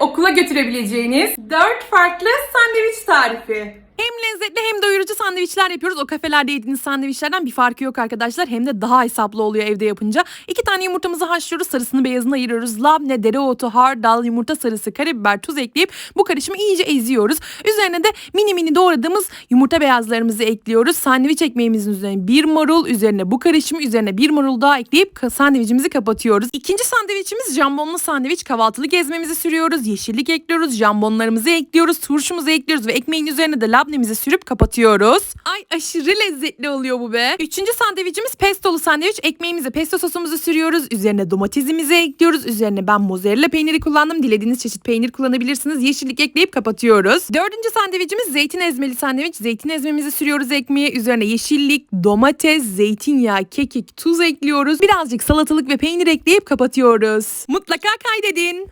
okula götürebileceğiniz 4 farklı sandviç tarifi. Lezzetli hem doyurucu sandviçler yapıyoruz. O kafelerde yediğiniz sandviçlerden bir farkı yok arkadaşlar. Hem de daha hesaplı oluyor evde yapınca. İki tane yumurtamızı haşlıyoruz. Sarısını beyazını ayırıyoruz. Labne, dereotu, hardal, yumurta sarısı, karabiber, tuz ekleyip bu karışımı iyice eziyoruz. Üzerine de mini mini doğradığımız yumurta beyazlarımızı ekliyoruz. Sandviç ekmeğimizin üzerine bir marul, üzerine bu karışımı, üzerine bir marul daha ekleyip sandviçimizi kapatıyoruz. İkinci sandviçimiz jambonlu sandviç. Kahvaltılık ezmemizi sürüyoruz. Yeşillik ekliyoruz. Jambonlarımızı ekliyoruz. Turşumuzu ekliyoruz ve ekmeğin üzerine de labnemizi sürüp kapatıyoruz. Ay aşırı lezzetli oluyor bu be. Üçüncü sandviçimiz pestolu sandviç. Ekmeğimize pesto sosumuzu sürüyoruz. Üzerine domatesimizi ekliyoruz. Üzerine ben mozzarella peyniri kullandım. Dilediğiniz çeşit peynir kullanabilirsiniz. Yeşillik ekleyip kapatıyoruz. Dördüncü sandviçimiz zeytin ezmeli sandviç. Zeytin ezmemizi sürüyoruz ekmeğe. Üzerine yeşillik, domates, zeytinyağı, kekik, tuz ekliyoruz. Birazcık salatalık ve peynir ekleyip kapatıyoruz. Mutlaka kaydedin.